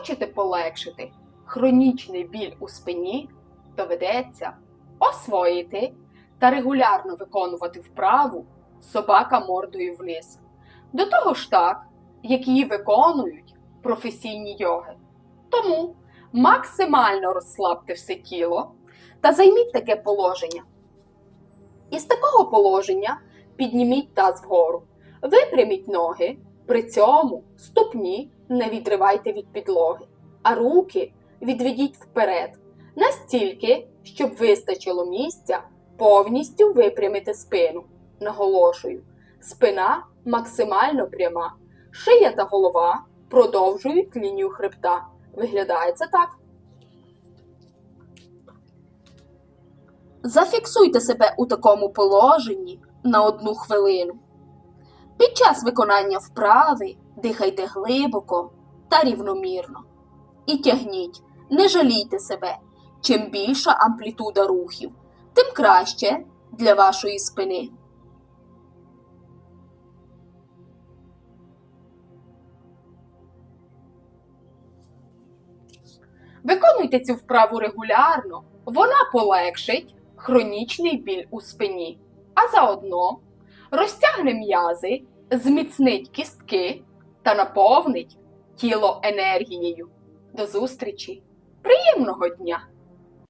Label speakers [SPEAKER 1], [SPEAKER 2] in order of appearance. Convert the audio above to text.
[SPEAKER 1] Хочете полегшити хронічний біль у спині, доведеться освоїти та регулярно виконувати вправу собака мордою вниз. До того ж так, як її виконують професійні йоги. Тому максимально розслабте все тіло та займіть таке положення. Із такого положення підніміть таз вгору, випряміть ноги, при цьому ступні не відривайте від підлоги, а руки відведіть вперед, настільки, щоб вистачило місця повністю випрямити спину. Наголошую, спина максимально пряма, шия та голова продовжують лінію хребта. Виглядає це так. Зафіксуйте себе у такому положенні на одну хвилину. Під час виконання вправи дихайте глибоко та рівномірно. І тягніть, не жалійте себе. Чим більша амплітуда рухів, тим краще для вашої спини. Виконуйте цю вправу регулярно, вона полегшить хронічний біль у спині, а заодно розтягне м'язи, зміцнить кістки та наповнить тіло енергією. До зустрічі! Приємного дня!